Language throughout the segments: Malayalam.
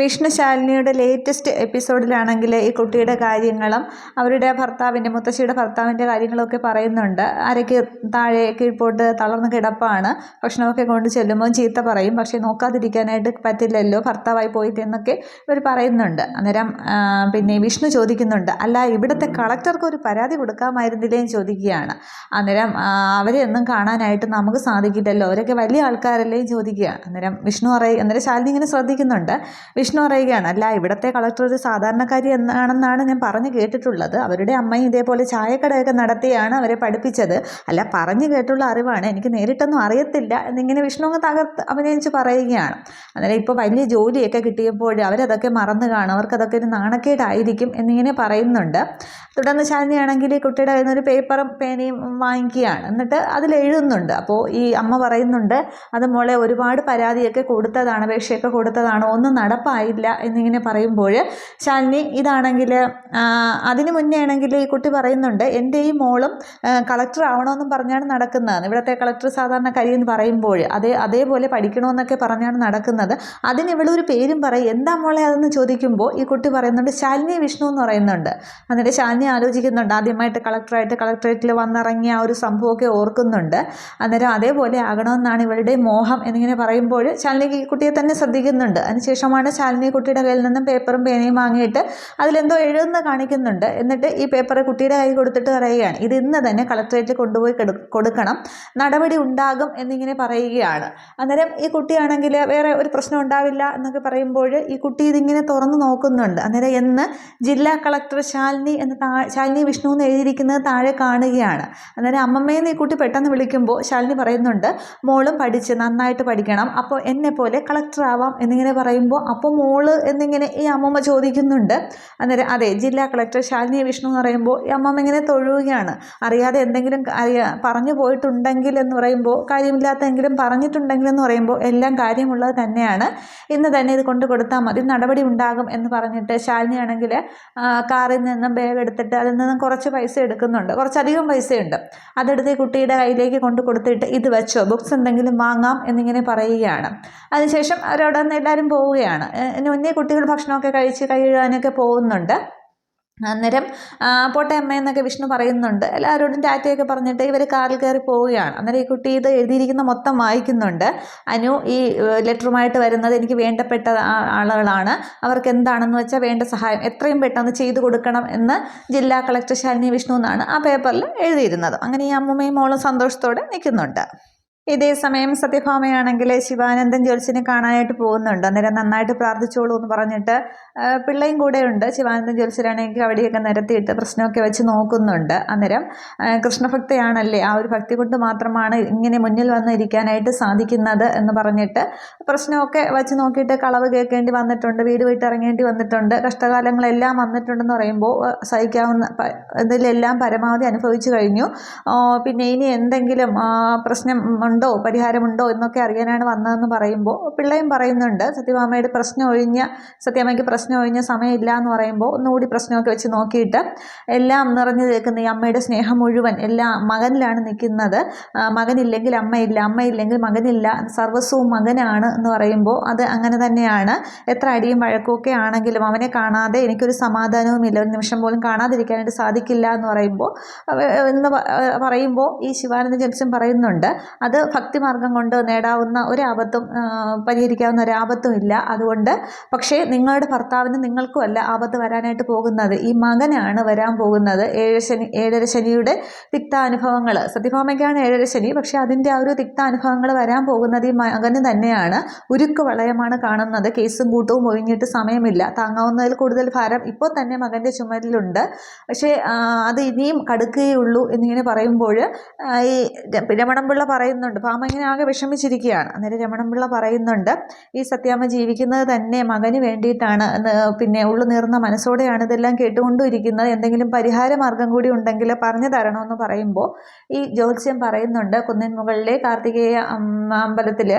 വിഷ്ണു ശാലിനിയുടെ ലേറ്റസ്റ്റ് എപ്പിസോഡിലാണെങ്കിൽ ഈ കുട്ടിയുടെ കാര്യങ്ങളും അവരുടെ ഭർത്താവിന്റെ മുത്തശ്ശിയുടെ ഭർത്താവിന്റെ കാര്യങ്ങളൊക്കെ പറയുന്നുണ്ട്. അരയ്ക്ക് താഴെ കീഴ്പോട്ട് തളർന്ന് കിടപ്പാണ്. ഭക്ഷണമൊക്കെ കൊണ്ട് ചെല്ലുമ്പോൾ ചീത്ത പറയും. പക്ഷേ നോക്കാതിരിക്കാനായിട്ട് പറ്റില്ലല്ലോ ഭർത്താവായി പോയിട്ട് എന്നൊക്കെ ഇവർ പറയുന്നുണ്ട്. അന്നേരം പിന്നെ വിഷ്ണു ചോദിക്കുന്നുണ്ട് അല്ല ഇവിടുത്തെ കളക്ടർക്ക് ഒരു പരാതി കൊടുക്കാമായിരുന്നില്ലേ? എന്ന് ചോദിക്കുകയാണ്. അന്നേരം അവരെ ഒന്നും കാണാനായിട്ട് നമുക്ക് സാധിക്കില്ലല്ലോ. അവരൊക്കെ വലിയ ആൾക്കാരല്ലേ ചോദിക്കുക ചോദിക്കുകയാണ്. അന്നേരം വിഷ്ണു പറയും അന്നേരം ശാലിനി ഇങ്ങനെ ശ്രദ്ധിക്കുന്നുണ്ട്. വിഷ്ണു പറയുകയാണ് അല്ല ഇവിടുത്തെ കളക്ടർ ഒരു സാധാരണക്കാരി എന്നാണെന്നാണ് ഞാൻ പറഞ്ഞു കേട്ടിട്ടുള്ളത്. അവരുടെ അമ്മയും ഇതേപോലെ ചായക്കടയൊക്കെ നടത്തിയാണ് അവരെ പഠിപ്പിച്ചത്. അല്ല പറഞ്ഞു കേട്ടുള്ള അറിവാണ്. എനിക്ക് നേരിട്ടൊന്നും അറിയത്തില്ല എന്നിങ്ങനെ വിഷ്ണു അങ്ങ് തകർത്ത് അഭിനയിച്ച് പറയുകയാണ്. അന്നേരം ഇപ്പോൾ വലിയ ജോലിയൊക്കെ കിട്ടിയപ്പോൾ അവരതൊക്കെ മറന്നു കാണും. അവർക്കതൊക്കെ ഒരു നാണക്കേടായിരിക്കും എന്നിങ്ങനെ പറയുന്നുണ്ട്. തുടർന്ന് ശാലിനിയാണെങ്കിൽ കുട്ടിയുടെ കയ്യിൽ നിന്ന് ഒരു പേപ്പറും പേനയും വാങ്ങിക്കുകയാണ്. എന്നിട്ട് അതിൽ എഴുതുന്നുണ്ട്. അപ്പോൾ ഈ അമ്മ പറയുന്നുണ്ട് അത് മോളെ ഒരുപാട് പരാതിയൊക്കെ കൊടുത്തതാണ് അപേക്ഷയൊക്കെ കൊടുത്തതാണ്. ഒന്നും നടപ്പായില്ല എന്നിങ്ങനെ പറയുമ്പോൾ ശാലിനി ഇതാണെങ്കിൽ അതിന് മുന്നേ ആണെങ്കിൽ ഈ കുട്ടി പറയുന്നുണ്ട് എന്റെ ഈ മോളും കളക്ടർ ആവണമെന്നും പറഞ്ഞാണ് നടക്കുന്നത്. ഇവിടുത്തെ കളക്ടർ സാധാരണ കരിയെന്ന് പറയുമ്പോൾ അതേ അതേപോലെ പഠിക്കണമെന്നൊക്കെ പറഞ്ഞാണ് നടക്കുന്നത്. അതിന് ഇവളൊരു പേരും പറയും. എന്താ മോളെ അതെന്ന് ചോദിക്കുമ്പോൾ ഈ കുട്ടി പറയുന്നുണ്ട് ശാലിനി വിഷ്ണു എന്ന് പറയുന്നുണ്ട്. എന്നിട്ട് ശാലിനി ആലോചിക്കുന്നുണ്ട്. ആദ്യമായിട്ട് കളക്ടറായിട്ട് കളക്ടറേറ്റിൽ വന്നിറങ്ങിയ ആ ഒരു സംഭവമൊക്കെ ഓർക്കുന്നുണ്ട്. അന്നേരം അതേപോലെ ആകണമെന്നാണ് ഇവളുടെ മോഹം എന്നിങ്ങനെ പറയുമ്പോൾ ശാലിനിക്ക് ഈ കുട്ടിയെ തന്നെ ശ്രദ്ധിക്കുന്നുണ്ട്. അതിനുശേഷമാണ് ശാലിനി കുട്ടിയുടെ കയ്യിൽ നിന്നും പേപ്പറും പേനയും വാങ്ങിയിട്ട് അതിലെന്തോ എഴുതുന്ന കാണിക്കുന്നുണ്ട്. എന്നിട്ട് ഈ പേപ്പർ കുട്ടിയുടെ കൈ കൊടുത്തിട്ട് പറയുകയാണ്. ഇത് ഇന്ന് തന്നെ കളക്ടറേറ്റിൽ കൊണ്ടുപോയി കൊടുക്കണം. നടപടി ഉണ്ടാകും എന്നിങ്ങനെ പറയുകയാണ്. അന്നേരം ഈ കുട്ടിയാണെങ്കിൽ വേറെ ഒരു പ്രശ്നം ഉണ്ടാവില്ല എന്നൊക്കെ പറയുമ്പോൾ ഈ കുട്ടി ഇതിങ്ങനെ തുറന്നു നോക്കുന്നുണ്ട്. അന്നേരം എന്ന് ജില്ലാ കളക്ടർ ശാലിനി എന്ന് താ ശാലിനി വിഷ്ണു എന്ന് എഴുതിയിരിക്കുന്നത് താഴെ കാണുകയാണ്. അന്നേരം അമ്മമ്മയെന്ന് ഈ കുട്ടി പെട്ടെന്ന് വിളിക്കുമ്പോൾ ശാലിനി പറയുന്നുണ്ട് മോളും പഠിച്ച് നന്നായിട്ട് പഠിക്കണം. അപ്പോൾ എന്നെ പോലെ കളക്ടർ ആവാം എന്നിങ്ങനെ പറയുമ്പോൾ അപ്പോൾ മോൾ എന്നിങ്ങനെ ഈ അമ്മമ്മ ചോദിക്കുന്നുണ്ട്. അന്നേരം അതെ ജില്ലാ കളക്ടർ ശാലിനി വിഷ്ണു എന്ന് പറയുമ്പോൾ ഈ അമ്മമ്മ ഇങ്ങനെ തൊഴുകയാണ്. അറിയാതെ എന്തെങ്കിലും അറിയാ പറഞ്ഞു പോയിട്ടുണ്ടെങ്കിൽ എന്ന് പറയുമ്പോൾ കാര്യമില്ലാത്തെങ്കിലും പറഞ്ഞിട്ടുണ്ടെങ്കിൽ എന്ന് പറയുമ്പോൾ എല്ലാം കാര്യമുള്ളത് തന്നെയാണ്. ഇന്ന് തന്നെ ഇത് കൊണ്ടു കൊടുത്താൽ മതി നടപടി ഉണ്ടാകും എന്ന് പറഞ്ഞിട്ട് ശാലിനി ആണെങ്കിൽ കാറിൽ നിന്നും ബാഗ് എടുത്തിട്ട് അതിൽ നിന്നും കുറച്ച് പൈസ എടുക്കുന്നുണ്ട്. കുറച്ചധികം പൈസയുണ്ട്. അതെടുത്ത് കുട്ടിയുടെ കയ്യിലേക്ക് കൊണ്ടു കൊടുത്തിട്ട് ഇത് വെച്ചോ ബുക്സ് എന്തെങ്കിലും വാങ്ങാം എന്നിങ്ങനെ പറയുകയാണ്. അതിനുശേഷം അവരവിടെ നിന്ന് എല്ലാവരും പോവുകയാണ്. ഇതിന് മുന്നേ കുട്ടികൾ ഭക്ഷണമൊക്കെ കഴിച്ച് കൈ കഴുകാനൊക്കെ പോകുന്നുണ്ട്. അന്നേരം പോട്ടെ അമ്മ എന്നൊക്കെ വിഷ്ണു പറയുന്നുണ്ട്. എല്ലാവരോടും ടാറ്റയൊക്കെ പറഞ്ഞിട്ട് ഇവർ കാറിൽ കയറി പോവുകയാണ്. അന്നേരം ഈ കുട്ടി ഇത് എഴുതിയിരിക്കുന്ന മൊത്തം വായിക്കുന്നുണ്ട്. അനു ഈ ലെറ്ററുമായിട്ട് വരുന്നത് എനിക്ക് വേണ്ടപ്പെട്ട ആളുകളാണ്. അവർക്ക് എന്താണെന്ന് വെച്ചാൽ വേണ്ട സഹായം. എത്രയും പെട്ടെന്ന് ചെയ്തു കൊടുക്കണം എന്ന് ജില്ലാ കളക്ടർ ശാലിനി വിഷ്ണു എന്നാണ് ആ പേപ്പറിൽ എഴുതിയിരുന്നത്. അങ്ങനെ ഈ അമ്മമ്മയും മോളും സന്തോഷത്തോടെ നിൽക്കുന്നുണ്ട്. ഇതേ സമയം സത്യഭാമയാണെങ്കിൽ ശിവാനന്ദൻ ജോത്സ്യനെ കാണാനായിട്ട് പോകുന്നുണ്ട്. അന്നേരം നന്നായിട്ട് പ്രാർത്ഥിച്ചോളൂ എന്ന് പറഞ്ഞിട്ട് പിള്ളയും കൂടെ ഉണ്ട് ശിവാനന്ദൻ ജ്യോത്സ്യരാണെങ്കിൽ അവിടെയൊക്കെ നിരത്തിയിട്ട് പ്രശ്നമൊക്കെ വെച്ച് നോക്കുന്നുണ്ട്. അന്നേരം കൃഷ്ണഭക്തയാണല്ലേ? ആ ഒരു ഭക്തി കൊണ്ട് മാത്രമാണ് ഇങ്ങനെ മുന്നിൽ വന്ന് ഇരിക്കാനായിട്ട് സാധിക്കുന്നത് എന്ന് പറഞ്ഞിട്ട് പ്രശ്നമൊക്കെ വെച്ച് നോക്കിയിട്ട് കളവ് കേൾക്കേണ്ടി വന്നിട്ടുണ്ട്. വീട് വിട്ട് ഇറങ്ങേണ്ടി വന്നിട്ടുണ്ട്. കഷ്ടകാലങ്ങളെല്ലാം വന്നിട്ടുണ്ടെന്ന് പറയുമ്പോൾ സഹിക്കാവുന്ന ഇതിലെല്ലാം പരമാവധി അനുഭവിച്ചു കഴിഞ്ഞു. പിന്നെ ഇനി എന്തെങ്കിലും പ്രശ്നം ഉണ്ടോ? പരിഹാരമുണ്ടോ? എന്നൊക്കെ അറിയാനാണ് വന്നതെന്ന് പറയുമ്പോൾ പിള്ളയും പറയുന്നുണ്ട്. സത്യഭാമയുടെ പ്രശ്നം ഒഴിഞ്ഞ സത്യാമ്മയ്ക്ക് പ്രശ്നം ഒഴിഞ്ഞ സമയമില്ല എന്ന് പറയുമ്പോൾ ഒന്നുകൂടി പ്രശ്നമൊക്കെ വെച്ച് നോക്കിയിട്ട് എല്ലാം നിറഞ്ഞു നിൽക്കുന്ന ഈ അമ്മയുടെ സ്നേഹം മുഴുവൻ എല്ലാ മകനിലാണ് നിൽക്കുന്നത്. മകനില്ലെങ്കിൽ അമ്മയില്ല അമ്മയില്ലെങ്കിൽ മകനില്ല സർവസ്വവും മകനാണ് എന്ന് പറയുമ്പോൾ അത് അങ്ങനെ തന്നെയാണ്. എത്ര അടിയും വഴക്കുമൊക്കെ ആണെങ്കിലും അവനെ കാണാതെ എനിക്കൊരു സമാധാനവുമില്ല. ഒരു നിമിഷം പോലും കാണാതിരിക്കാനായിട്ട് സാധിക്കില്ല എന്ന് പറയുമ്പോൾ എന്ന് പറയുമ്പോൾ ഈ ശിവാനന്ദ ജംഗ്ഷൻ പറയുന്നുണ്ട്. അത് ഭക്തിമാർഗം കൊണ്ട് നേടാവുന്ന ഒരു ആപത്തും പരിഹരിക്കാവുന്ന ഒരാപത്തും ഇല്ല. അതുകൊണ്ട് പക്ഷേ നിങ്ങളുടെ ഭർത്താവിന് നിങ്ങൾക്കും അല്ല ആപത്ത് വരാനായിട്ട് പോകുന്നത്. ഈ മകനാണ് വരാൻ പോകുന്നത്. ഏഴ് ശനി ഏഴര ശനിയുടെ തിക്താനുഭവങ്ങൾ സത്യഭാമയ്ക്കാണ് ഏഴര ശനി പക്ഷേ അതിന്റെ ആ ഒരു തിക്താനുഭവങ്ങൾ വരാൻ പോകുന്നത് ഈ മകന് തന്നെയാണ്. ഉരുക്ക് വളയമാണ് കാണുന്നത്. കേസും കൂട്ടവും ഒഴിഞ്ഞിട്ട് സമയമില്ല. താങ്ങാവുന്നതിൽ കൂടുതൽ ഭാരം ഇപ്പോൾ തന്നെ മകന്റെ ചുമലിലുണ്ട് പക്ഷേ അത് ഇനിയും കടുക്കുകയുള്ളൂ എന്നിങ്ങനെ പറയുമ്പോൾ ഈ രമണമ്പിള്ള രമണൻപിള്ള പറയുന്നുണ്ട് ഭാമ ഇങ്ങനെ ആകെ വിഷമിച്ചിരിക്കുകയാണ്. അന്നേരം രമണമ്പിള്ള പറയുന്നുണ്ട് ഈ സത്യാമ്മ ജീവിക്കുന്നത് തന്നെ മകന് വേണ്ടിയിട്ടാണ് പിന്നെ ഉള്ളു നീർന്ന മനസ്സോടെയാണ് ഇതെല്ലാം കേട്ടുകൊണ്ടിരിക്കുന്നത്. എന്തെങ്കിലും പരിഹാര മാർഗം കൂടി ഉണ്ടെങ്കിൽ പറഞ്ഞു തരണമെന്ന് പറയുമ്പോൾ ഈ ജ്യോത്സ്യം പറയുന്നുണ്ട് കുന്നിൻ മുകളിലെ കാർത്തികേയ അമ്പലത്തിൽ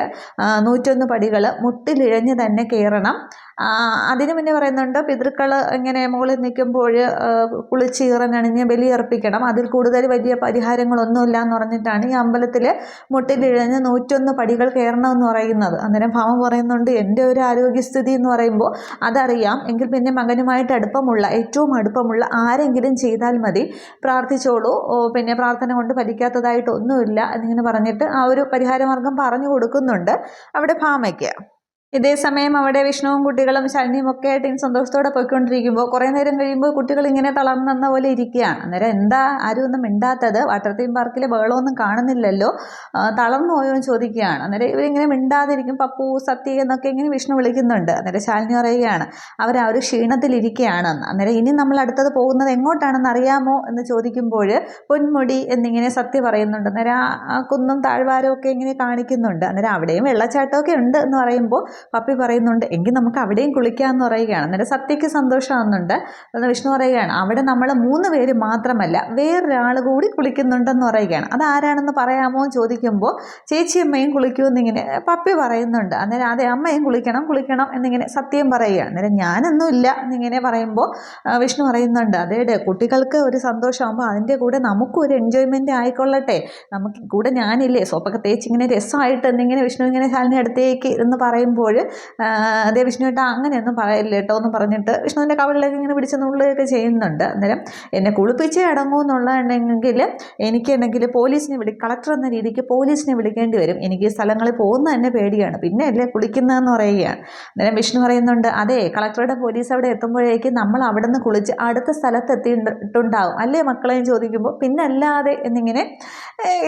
നൂറ്റൊന്ന് പടികൾ മുട്ടിലിഴഞ്ഞ് തന്നെ കയറണം. അതിന് മുന്നേ പറയുന്നുണ്ട് പിതൃക്കൾ ഇങ്ങനെ മുകളിൽ നിൽക്കുമ്പോൾ കുളിച്ച് ഈറനണിഞ്ഞ് ബലിയർപ്പിക്കണം അതിൽ കൂടുതൽ വലിയ പരിഹാരങ്ങളൊന്നുമില്ല എന്ന് പറഞ്ഞിട്ടാണ് ഈ അമ്പലത്തിൽ മുട്ടിലിഴഞ്ഞ് നൂറ്റൊന്ന് പടികൾ കയറണമെന്ന് പറയുന്നത്. അന്നേരം ഭാവം പറയുന്നുണ്ട് എന്റെ ഒരു ആരോഗ്യസ്ഥിതി എന്ന് പറയുമ്പോൾ അതറിയാം. എങ്കിൽ പിന്നെ മകനുമായിട്ട് അടുപ്പമുള്ള ഏറ്റവും അടുപ്പമുള്ള ആരെങ്കിലും ചെയ്താൽ മതി. പ്രാർത്ഥിച്ചോളൂ. പിന്നെ പ്രാർത്ഥന കൊണ്ട് ഫലിക്കാത്തതായിട്ടൊന്നുമില്ല എന്നിങ്ങനെ പറഞ്ഞിട്ട് ആ ഒരു പരിഹാരമാർഗം പറഞ്ഞു കൊടുക്കുന്നുണ്ട് അവിടെ ഭാമയ്ക്ക്. ഇതേ സമയം അവിടെ വിഷ്ണുവും കുട്ടികളും ശനിയും ഒക്കെ ആയിട്ട് സന്തോഷത്തോടെ പോയിക്കൊണ്ടിരിക്കുമ്പോൾ കുറേ നേരം കഴിയുമ്പോൾ കുട്ടികൾ ഇങ്ങനെ തളർന്നെന്ന പോലെ ഇരിക്കുകയാണ്. അന്നേരം എന്താ ആരും ഒന്നും മിണ്ടാത്തത്? വാട്ടർ തീം പാർക്കിൽ ബഹളമൊന്നും കാണുന്നില്ലല്ലോ. തളർന്നു പോയോ എന്ന് ചോദിക്കുകയാണ്. അന്നേരം ഇവരിങ്ങനെ മിണ്ടാതിരിക്കും. പപ്പു സത്യ എന്നൊക്കെ ഇങ്ങനെ വിഷ്ണു വിളിക്കുന്നുണ്ട്. അന്നേരം ശാലിനി പറയുകയാണ് അവർ ആ ഒരു ക്ഷീണത്തിലിരിക്കുകയാണെന്ന് അന്നേരം ഇനി നമ്മൾ അടുത്തത് പോകുന്നത് എങ്ങോട്ടാണെന്ന് അറിയാമോ എന്ന് ചോദിക്കുമ്പോൾ പൊന്മുടി എന്നിങ്ങനെ സത്യ പറയുന്നുണ്ട്. അന്നേരം ആ കുന്നും താഴ്വാരവും ഒക്കെ ഇങ്ങനെ കാണിക്കുന്നുണ്ട്. അന്നേരം അവിടെയും വെള്ളച്ചാട്ടമൊക്കെ ഉണ്ട് എന്ന് പറയുമ്പോൾ പപ്പി പറയുന്നുണ്ട് എങ്കിൽ നമുക്ക് അവിടെയും കുളിക്കാമെന്ന് പറയുകയാണ്. എന്നിട്ട് സത്യയ്ക്ക് സന്തോഷമാകുന്നുണ്ട് എന്ന് വിഷ്ണു പറയുകയാണ് അവിടെ നമ്മൾ മൂന്ന് പേര് മാത്രമല്ല വേറൊരാൾ കൂടി കുളിക്കുന്നുണ്ടെന്ന് പറയുകയാണ്. അത് ആരാണെന്ന് പറയാമോ? എന്ന് ചോദിക്കുമ്പോൾ ചേച്ചിയമ്മയും കുളിക്കുമെന്നിങ്ങനെ പപ്പി പറയുന്നുണ്ട്. അന്നേരം അതെ അമ്മയും കുളിക്കണം കുളിക്കണം എന്നിങ്ങനെ സത്യം പറയുകയാണ്. അന്നേരം ഞാനൊന്നുമില്ല എന്നിങ്ങനെ പറയുമ്പോൾ വിഷ്ണു പറയുന്നുണ്ട് അതേടെ കുട്ടികൾക്ക് ഒരു സന്തോഷമാകുമ്പോൾ അതിന്റെ കൂടെ നമുക്കും ഒരു എൻജോയ്മെന്റ് ആയിക്കൊള്ളട്ടെ. നമുക്ക് കൂടെ ഞാനില്ലേ സോപ്പൊക്കെ തേച്ചിങ്ങനെ രസമായിട്ട് എന്നിങ്ങനെ വിഷ്ണു ഇങ്ങനെ ശാലിനി അടുത്തേക്ക് എന്ന് പറയുമ്പോൾ പറയുമ്പോൾ അതേ വിഷ്ണു ഏട്ടാ അങ്ങനെയൊന്നും പറയില്ല കേട്ടോ എന്ന് പറഞ്ഞിട്ട് വിഷ്ണുവിന്റെ കവളിലേക്ക് ഇങ്ങനെ പിടിച്ച് നുള്ളുകയൊക്കെ ചെയ്യുന്നുണ്ട്. അന്നേരം എന്നെ കുളിപ്പിച്ചേ എന്നുള്ളതുണ്ടെങ്കിൽ എനിക്കുണ്ടെങ്കിൽ പോലീസിനെ വിളി കളക്ടർ എന്ന രീതിക്ക് പോലീസിനെ വിളിക്കേണ്ടി വരും. എനിക്ക് സ്ഥലങ്ങളിൽ പോകുന്ന തന്നെ പേടിയാണ്. പിന്നെ അല്ലേ കുളിക്കുന്നതെന്ന് പറയുകയാണ്. അന്നേരം വിഷ്ണു പറയുന്നുണ്ട് അതെ കളക്ടറുടെ പോലീസ് അവിടെ എത്തുമ്പോഴേക്കും നമ്മൾ അവിടെ നിന്ന് കുളിച്ച് അടുത്ത സ്ഥലത്ത് എത്തിയിട്ടുണ്ടാവും അല്ലേ മക്കളെയും ചോദിക്കുമ്പോൾ പിന്നെ അല്ലാതെ എന്നിങ്ങനെ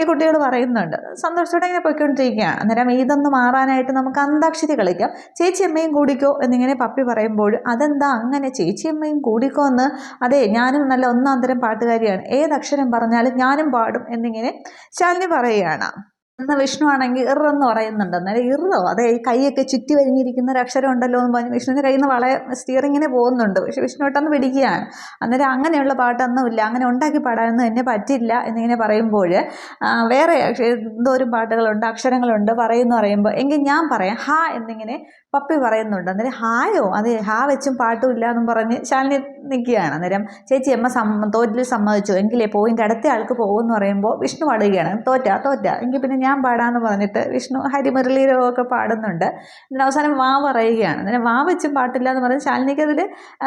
ഈ കുട്ടികൾ പറയുന്നുണ്ട്. സന്തോഷത്തോടെ ഇങ്ങനെ പോയിക്കൊണ്ടിരിക്കുകയാണ്. അന്നേരം ഇതൊന്ന് മാറാനായിട്ട് നമുക്ക് അന്താക്ഷരി കളിക്കാം ചേച്ചിയമ്മയും കൂടിക്കോ? എന്നിങ്ങനെ പപ്പി പറയുമ്പോൾ അതെന്താ അങ്ങനെ? ചേച്ചിയമ്മയും കൂടിക്കോ എന്ന്? അതെ ഞാനും നല്ല ഒന്നാം തരം പാട്ടുകാരിയാണ്. ഏതക്ഷരം പറഞ്ഞാലും ഞാനും പാടും എന്നിങ്ങനെ ശാലിനി പറയുകയാണ്. എന്നാൽ വിഷ്ണു ആണെങ്കിൽ ഇറെന്ന് പറയുന്നുണ്ട്. അന്നേരം ഇറോ അതെ ഈ കൈയൊക്കെ ചുറ്റി വരിഞ്ഞിരിക്കുന്ന ഒരു അക്ഷരം ഉണ്ടല്ലോ എന്ന് പറഞ്ഞ് വിഷ്ണുവിന്റെ കയ്യിൽ നിന്ന് വളയെ സ്റ്റിയറിങ്ങിനെ പോകുന്നുണ്ട്. പക്ഷെ വിഷ്ണു പെട്ടെന്ന് പിടിക്കുകയാണ്. അന്നേരം അങ്ങനെയുള്ള പാട്ടൊന്നുമില്ല അങ്ങനെ ഉണ്ടാക്കി പാടാനൊന്നും എന്നെ പറ്റില്ല എന്നിങ്ങനെ പറയുമ്പോൾ വേറെ എന്തോരം പാട്ടുകളുണ്ട് അക്ഷരങ്ങളുണ്ട് പറയുന്നു പറയുമ്പോൾ എങ്കിൽ ഞാൻ പറയാം ഹാ എന്നിങ്ങനെ പപ്പി പറയുന്നുണ്ട്. അന്നേരം ഹായോ? അത് ഹാ വെച്ചും പാട്ടും ഇല്ല എന്നും പറഞ്ഞ് ശാലിനി നിൽക്കുകയാണ്. അന്നേരം ചേച്ചി അമ്മ സമ്മ തോറ്റിൽ സമ്മതിച്ചു. എങ്കിലേ പോയിന്റെ അടുത്ത ആൾക്ക് പോകുമെന്ന് പറയുമ്പോൾ വിഷ്ണു പാടുകയാണ്. തോറ്റ തോറ്റ. എങ്കിൽ പിന്നെ ഞാൻ പാടാമെന്ന് പറഞ്ഞിട്ട് വിഷ്ണു ഹരിമുരളീരവൊക്കെ പാടുന്നുണ്ട്. എന്നിട്ട് അവസാനം വാ പറയുകയാണ്. അങ്ങനെ വാ വെച്ചും പാട്ടില്ല എന്ന് പറഞ്ഞ് ശാലിനിക്ക് അതിൽ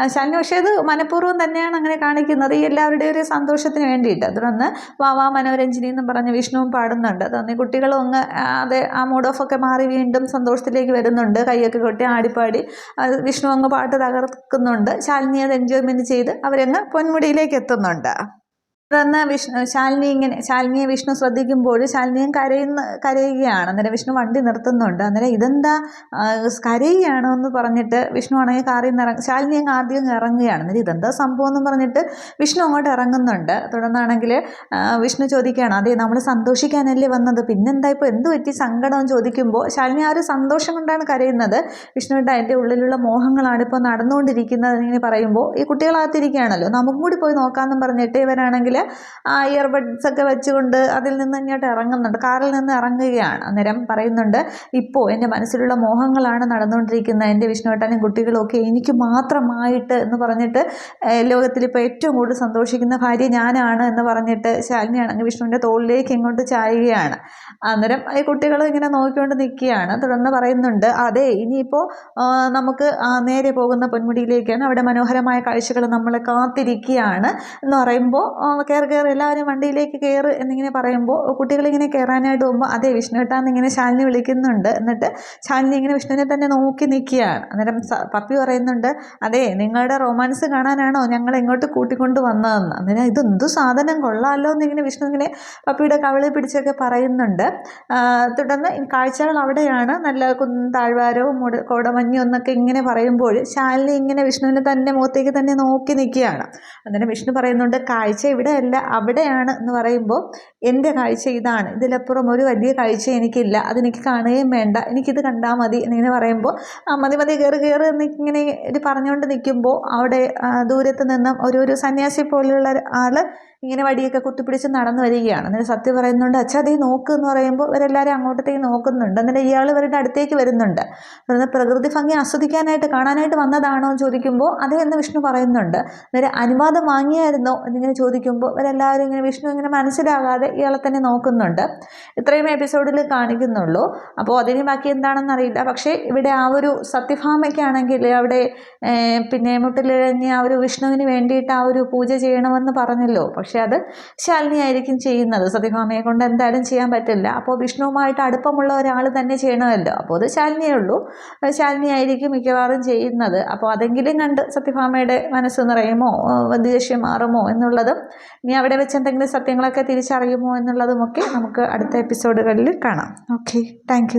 ശാലിനി പക്ഷേ അത് മനഃപൂർവം തന്നെയാണ് അങ്ങനെ കാണിക്കുന്നത്. ഈ എല്ലാവരുടെയും ഒരു സന്തോഷത്തിന് വേണ്ടിയിട്ട്. അതിലൊന്ന് വാ വാ മനോരഞ്ജിനി എന്നും പറഞ്ഞ് വിഷ്ണുവും പാടുന്നുണ്ട്. അതൊന്ന് കുട്ടികളും അങ്ങ് അത് ആ മൂഡ് ഓഫ് ഒക്കെ മാറി വീണ്ടും സന്തോഷത്തിലേക്ക് വരുന്നുണ്ട്. കൈയൊക്കെ കൊട്ടി ആടിപ്പാടി വിഷ്ണു അങ്ങ് പാട്ട് തകർക്കുന്നുണ്ട്. ശാലിനി അത് എൻജോയ്മെന്റ് ചെയ്ത് അവരങ്ങ് പൊന്മുടിയിലേക്ക് എത്തുന്നുണ്ട്. തുടർന്ന് വിഷ്ണു ശാലിനി ഇങ്ങനെ ശാലിനിയെ വിഷ്ണു ശ്രദ്ധിക്കുമ്പോൾ ശാലിനിയും കരയുന്ന കരയുകയാണ്. അന്നേരം വിഷ്ണു വണ്ടി നിർത്തുന്നുണ്ട്. അന്നേരം ഇതെന്താ കരയുകയാണോ എന്ന് പറഞ്ഞിട്ട് വിഷ്ണു ആണെങ്കിൽ കാറിൽ നിന്ന് ഇറങ്ങി ശാലിനി അങ്ങ് ആദ്യം ഇറങ്ങുകയാണ്. അന്നേരം ഇതെന്താ സംഭവം എന്ന് പറഞ്ഞിട്ട് വിഷ്ണു അങ്ങോട്ട് ഇറങ്ങുന്നുണ്ട്. തുടർന്നാണെങ്കിൽ വിഷ്ണു ചോദിക്കുകയാണ് അതെ നമ്മൾ സന്തോഷിക്കാനല്ലേ വന്നത്? പിന്നെന്താ ഇപ്പോൾ എന്ത് പറ്റി സങ്കടം? ചോദിക്കുമ്പോൾ ശാലിനി ആ ഒരു സന്തോഷം കൊണ്ടാണ് കരയുന്നത്. വിഷ്ണുവിന്റെ അതിന്റെ ഉള്ളിലുള്ള മോഹങ്ങളാണ് ഇപ്പോൾ നടന്നുകൊണ്ടിരിക്കുന്നത് ഇങ്ങനെ പറയുമ്പോൾ ഈ കുട്ടികളകത്തിരിക്കുകയാണല്ലോ. നമുക്കും കൂടി പോയി നോക്കാമെന്നും പറഞ്ഞിട്ട് ഇവരാണെങ്കിൽ ഇയർബഡ്സ് ഒക്കെ വെച്ചുകൊണ്ട് അതിൽ നിന്ന് ഇങ്ങോട്ട് ഇറങ്ങുന്നുണ്ട്. കാറിൽ നിന്ന് ഇറങ്ങുകയാണ്. അന്നേരം പറയുന്നുണ്ട് ഇപ്പോൾ എന്റെ മനസ്സിലുള്ള മോഹങ്ങളാണ് നടന്നുകൊണ്ടിരിക്കുന്നത്. എന്റെ വിഷ്ണുവേട്ടനും കുട്ടികളും ഒക്കെ എനിക്ക് മാത്രമായിട്ട് എന്ന് പറഞ്ഞിട്ട് ലോകത്തിൽ ഇപ്പോൾ ഏറ്റവും കൂടുതൽ സന്തോഷിക്കുന്ന ഭാര്യ ഞാനാണ് എന്ന് പറഞ്ഞിട്ട് ശാലിനിയാണെങ്കിൽ വിഷ്ണുവിന്റെ തോളിലേക്ക് ഇങ്ങോട്ട് ചായുകയാണ്. അന്നേരം ഈ കുട്ടികൾ ഇങ്ങനെ നോക്കിക്കൊണ്ട് നിൽക്കുകയാണ്. തുടർന്ന് പറയുന്നുണ്ട് അതെ ഇനിയിപ്പോൾ നമുക്ക് നേരെ പോകുന്ന പൊന്മുടിയിലേക്കാണ് അവിടെ മനോഹരമായ കാഴ്ചകൾ നമ്മളെ കാത്തിരിക്കുകയാണ് എന്ന് പറയുമ്പോൾ കയറി കയറി എല്ലാവരും വണ്ടിയിലേക്ക് കയറ് എന്നിങ്ങനെ പറയുമ്പോൾ കുട്ടികളിങ്ങനെ കയറാനായിട്ട് പോകുമ്പോൾ അതേ വിഷ്ണുട്ടാന്ന് ഇങ്ങനെ ശാലിനി വിളിക്കുന്നുണ്ട്. എന്നിട്ട് ശാലിനി ഇങ്ങനെ വിഷ്ണുവിനെ തന്നെ നോക്കി നിൽക്കുകയാണ്. അന്നേരം പപ്പി പറയുന്നുണ്ട് അതെ നിങ്ങളുടെ റൊമാൻസ് കാണാനാണോ ഞങ്ങൾ ഇങ്ങോട്ട് കൂട്ടിക്കൊണ്ട് വന്നതെന്ന്? അന്നേരം ഇതെന്തു സാധനം കൊള്ളാമല്ലോ എന്നിങ്ങനെ വിഷ്ണു ഇങ്ങനെ പപ്പിയുടെ കവിളി പിടിച്ചൊക്കെ പറയുന്നുണ്ട്. തുടർന്ന് കാഴ്ചകൾ അവിടെയാണ്. നല്ല താഴ്വാരവും കോടമഞ്ഞും എന്നൊക്കെ ഇങ്ങനെ പറയുമ്പോൾ ശാലിനി ഇങ്ങനെ വിഷ്ണുവിനെ തന്നെ മുഖത്തേക്ക് തന്നെ നോക്കി നിൽക്കുകയാണ്. അന്നേരം വിഷ്ണു പറയുന്നുണ്ട് കാഴ്ച ഇവിടെ ഇവിടെയല്ല അവിടെയാണ് എന്ന് പറയുമ്പോൾ എന്റെ കാഴ്ച ഇതാണ്. ഇതിലപ്പുറം ഒരു വലിയ കാഴ്ച എനിക്കില്ല. അതെനിക്ക് കാണുകയും വേണ്ട. എനിക്കിത് കണ്ടാൽ മതി എന്നിങ്ങനെ പറയുമ്പോൾ ആ മതി മതി കയറി കയറി എന്നിങ്ങനെ ഇത് പറഞ്ഞുകൊണ്ട് നിൽക്കുമ്പോൾ അവിടെ ദൂരത്ത് നിന്നും ഒരു ഒരു സന്യാസി പോലെയുള്ള ആൾ ഇങ്ങനെ വടിയൊക്കെ കുത്തിപ്പിടിച്ച് നടന്നു വരികയാണ്. എന്നിട്ട് സത്യം പറയുന്നുണ്ട് അച്ഛാ അതേ നോക്ക് എന്ന് പറയുമ്പോൾ ഇവരെല്ലാവരും അങ്ങോട്ടത്തേക്ക് നോക്കുന്നുണ്ട്. എന്നിട്ട് ഇയാൾ ഇവരുടെ അടുത്തേക്ക് വരുന്നുണ്ട്. അതായത് പ്രകൃതി ഭംഗി ആസ്വദിക്കാനായിട്ട് കാണാനായിട്ട് വന്നതാണോ എന്ന് ചോദിക്കുമ്പോൾ അതേ എന്ന് വിഷ്ണു പറയുന്നുണ്ട്. അന്നേരം അനുവാദം വാങ്ങിയായിരുന്നോ എന്നിങ്ങനെ ചോദിക്കുമ്പോൾ ഇവരെല്ലാവരും ഇങ്ങനെ വിഷ്ണു ഇങ്ങനെ മനസ്സിലാകാതെ ഇയാളെ തന്നെ നോക്കുന്നുണ്ട്. ഇത്രയും എപ്പിസോഡിൽ കാണിക്കുന്നുള്ളൂ. അപ്പോൾ അതിന് ബാക്കി എന്താണെന്ന് അറിയില്ല. പക്ഷേ ഇവിടെ ആ ഒരു സത്യഭാമയ്ക്കാണെങ്കിൽ അവിടെ പിന്നെ മുട്ടിലിഴഞ്ഞ് ആ ഒരു വിഷ്ണുവിന് വേണ്ടിയിട്ട് ആ ഒരു പൂജ ചെയ്യണമെന്ന് പറഞ്ഞല്ലോ. പക്ഷെ അത് ശാലിനി ആയിരിക്കും ചെയ്യുന്നത്. സത്യഭാമയെ കൊണ്ട് എന്തായാലും ചെയ്യാൻ പറ്റില്ല. അപ്പോൾ വിഷ്ണുവുമായിട്ട് അടുപ്പമുള്ള ഒരാൾ തന്നെ ചെയ്യണമല്ലോ. അപ്പോൾ അത് ശാലിനിയേ ഉള്ളൂ ശാലിനി ആയിരിക്കും മിക്കവാറും ചെയ്യുന്നത്. അപ്പോൾ അതെങ്കിലും കണ്ട് സത്യഭാമയുടെ മനസ്സ് നിറയുമോ ദേഷ്യം മാറുമോ എന്നുള്ളതും ഇനി അവിടെ വെച്ച് എന്തെങ്കിലും സത്യങ്ങളൊക്കെ തിരിച്ചറിയുമോ എന്നുള്ളതുമൊക്കെ നമുക്ക് അടുത്ത എപ്പിസോഡുകളിൽ കാണാം. Okay thank